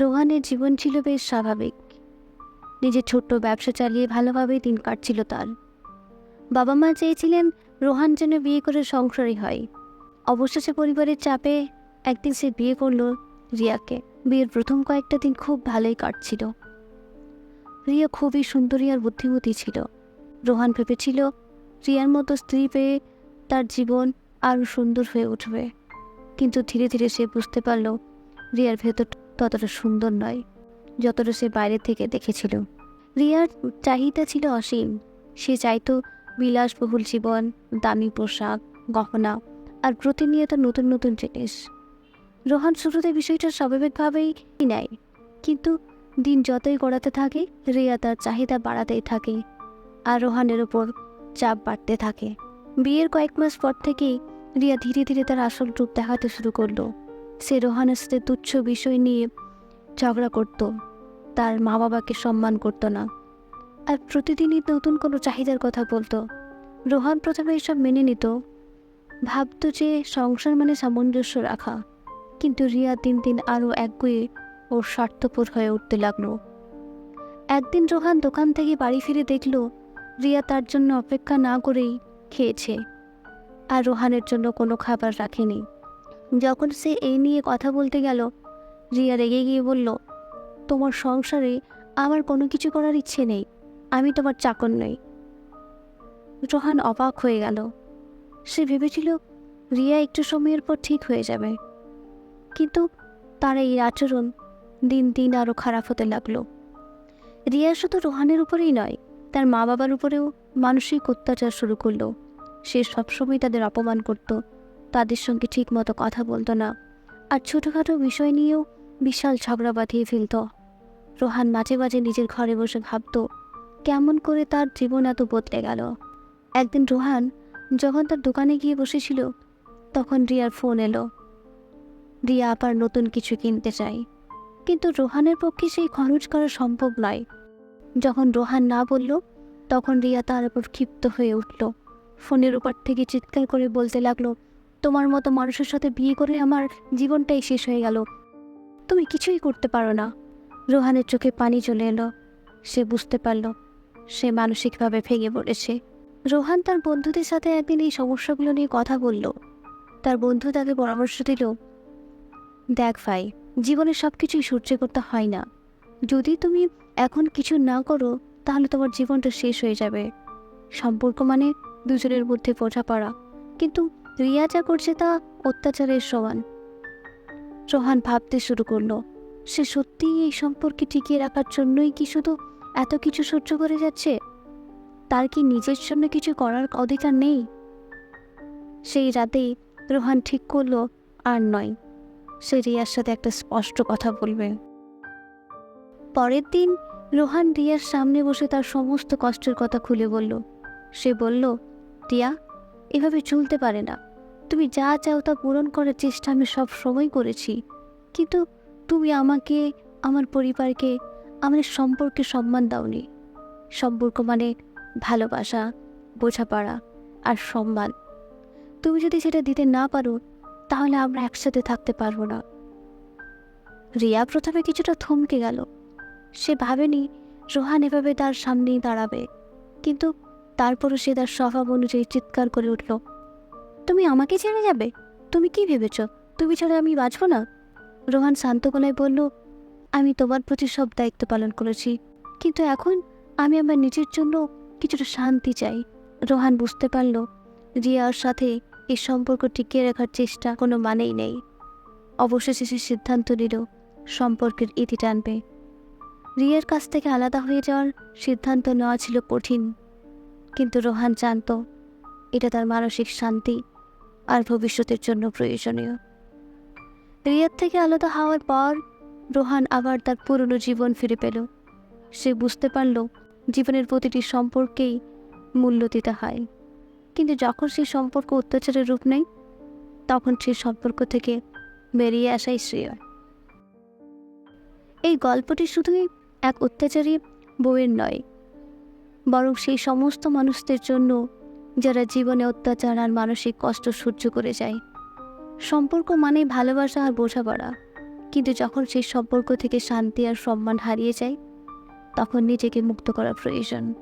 রোহানের জীবন ছিল বেশ স্বাভাবিক। নিজের ছোট্ট ব্যবসা চালিয়ে ভালোভাবেই দিন কাটছিল তার। বাবা মা চেয়েছিলেন রোহান যেন বিয়ে করে সংসারী হয়। অবশেষে পরিবারের চাপে একদিন সে বিয়ে করল রিয়াকে। বিয়ের প্রথম কয়েকটা দিন খুব ভালোই কাটছিল। রিয়া খুবই সুন্দরী আর বুদ্ধিমতী ছিল। রোহান ভেবেছিল রিয়ার মতো স্ত্রী পেয়ে তার জীবন আরও সুন্দর হয়ে উঠবে। কিন্তু ধীরে ধীরে সে বুঝতে পারল রিয়ার ভেতর ততটা সুন্দর নয়, যতটা সে বাইরে থেকে দেখেছিল। রিয়ার চাহিদা ছিল অসীম। সে চাইতো বিলাসবহুল জীবন, দামি পোশাক, গহনা আর প্রতিনিয়ত নতুন নতুন জিনিস। রোহান শুরুতে বিষয়টা স্বাভাবিকভাবেই নেয়, কিন্তু দিন যতই গড়াতে থাকে, রিয়া তার চাহিদা বাড়াতেই থাকে আর রোহানের ওপর চাপ বাড়তে থাকে। বিয়ের কয়েক মাস পর থেকেই রিয়া ধীরে ধীরে তার আসল রূপ দেখাতে শুরু করল। সে রোহানের সাথে তুচ্ছ বিষয় নিয়ে ঝগড়া করত। তার মা বাবাকে সম্মান করতো না। আর প্রতিদিনই নতুন কোনো চাহিদার কথা বলতো। রোহান প্রথমে এসব মেনে নিত। ভাবত যে সংসার মানে সামঞ্জস্য রাখা। কিন্তু রিয়া দিন দিন আরও একগুয়ে ওর স্বার্থপর হয়ে উঠতে লাগল। একদিন রোহান দোকান থেকে বাড়ি ফিরে দেখল, রিয়া তার জন্য অপেক্ষা না করেই খেয়েছে। আর রোহানের জন্য কোনো খাবার রাখেনি। যখন সে এই নিয়ে কথা বলতে গেল, রিয়া রেগে গিয়ে বলল, তোমার সংসারে আমার কোনো কিছু করার ইচ্ছে নেই, আমি তোমার চাকর নই। রোহান অবাক হয়ে গেল। সে ভেবেছিল, রিয়া একটু সময়ের পর ঠিক হয়ে যাবে। কিন্তু তার এই আচরণ দিন দিন আরও খারাপ হতে লাগল। রিয়া শুধু রোহানের উপরেই নয়, তার মা বাবার উপরেও মানসিক অত্যাচার শুরু করল। সে সবসময় তাদের অপমান করত। তাদের সঙ্গে ঠিকমতো কথা বলতো না। আর ছোটোখাটো বিষয় নিয়েও বিশাল ঝগড়া বাঁধিয়ে ফেলত। রোহান মাঝে মাঝে নিজের ঘরে বসে ভাবত, কেমন করে তার জীবন এত বদলে গেল। একদিন রোহান যখন তার দোকানে গিয়ে বসেছিল, তখন রিয়ার ফোন এলো। রিয়া আবার নতুন কিছু কিনতে চায়। কিন্তু রোহানের পক্ষে সেই খরচ করা সম্ভব নয়। যখন রোহান না বলল, তখন রিয়া তার উপর ক্ষিপ্ত হয়ে উঠল। ফোনের উপর থেকে চিৎকার করে বলতে লাগল তোমার মতো মানুষের সাথে বিয়ে করে আমার জীবনটাই শেষ হয়ে গেল। তুমি কিছুই করতে পারো না। রোহানের চোখে পানি চলে এলো। সে বুঝতে পারল। সে মানসিকভাবে ভেঙে পড়েছে। রোহান তার বন্ধুদের সাথে একদিন এই সমস্যাগুলো নিয়ে কথা বলল। তার বন্ধু তাকে পরামর্শ দিল, দেখ ভাই, জীবনে সব কিছুই সহ্য করতে হয় না। যদি তুমি এখন কিছু না করো, তাহলে তোমার জীবনটা শেষ হয়ে যাবে। সম্পর্ক মানে দুজনের মধ্যে বোঝাপড়া। কিন্তু রিয়া যা করছে তা অত্যাচারের সমান। রোহান ভাবতে শুরু করল, সে সত্যিই এই সম্পর্কে টিকিয়ে রাখার জন্যই কি শুধু এত কিছু সহ্য করে যাচ্ছে? তার কি নিজের জন্য কিছু করার অধিকার নেই? সেই রাতেই রোহান ঠিক করল, আর নয়, সে রিয়ার সাথে একটা স্পষ্ট কথা বলবে। পরের দিন রোহান রিয়ার সামনে বসে তার সমস্ত কষ্টের কথা খুলে বলল। সে বলল, রিয়া, এভাবে চলতে পারে না। তুমি যা চাও তা পূরণ করার চেষ্টা আমি সব সময় করেছি। কিন্তু তুমি আমাকে, আমার পরিবারকে আমাদের সম্পর্কে সম্মান দাওনি। সম্পর্ক মানে ভালোবাসা, বোঝাপড়া আর সম্মান। তুমি যদি সেটা দিতে না পারো, তাহলে আমরা একসাথে থাকতে পারব না। রিয়া প্রথমে কিছুটা থমকে গেল। সে ভাবেনি রোহান এভাবে তার সামনেই দাঁড়াবে। কিন্তু তারপরও সে তার স্বভাব অনুযায়ী চিৎকার করে উঠল তুমি আমাকে ছেড়ে যাবে? তুমি কি ভেবেছ? তুমি ছাড়া আমি বাঁচব না? রোহান শান্ত গলায় বলল, আমি তোমার প্রতি সব দায়িত্ব পালন করেছি, কিন্তু এখন আমি আমার নিজের জন্য কিছুটা শান্তি চাই। রোহান বুঝতে পারল রিয়ার সাথে এই সম্পর্ক টিকিয়ে রাখার চেষ্টা কোনো মানেই নেই। অবশেষে সে সিদ্ধান্ত নিল, সম্পর্কের ইতি টানবে। রিয়ার কাছ থেকে আলাদা হয়ে যাওয়ার সিদ্ধান্ত নেওয়া ছিল কঠিন, কিন্তু রোহান জানত, এটা তার মানসিক শান্তি আর ভবিষ্যতের জন্য প্রয়োজনীয়। রিয়ার থেকে আলাদা হওয়ার পর রোহান আবার তার পুরনো জীবন ফিরে পেল। সে বুঝতে পারল জীবনের প্রতিটি সম্পর্কেই মূল্য দিতে হয়। কিন্তু যখন সেই সম্পর্ক অত্যাচারের রূপ নেয়, তখন সেই সম্পর্ক থেকে বেরিয়ে আসাই শ্রেয়। এই গল্পটি শুধুই এক অত্যাচারী বউয়ের নয়, বরং সেই সমস্ত মানুষদের জন্য যারা জীবনে অত্যাচার আর মানসিক কষ্ট সহ্য করে যায়। সম্পর্ক মানে ভালোবাসা আর বোঝাপড়া। কিন্তু যখন সেই সম্পর্ক থেকে শান্তি আর সম্মান হারিয়ে যায়, তখন নিজেকে মুক্ত করা প্রয়োজন।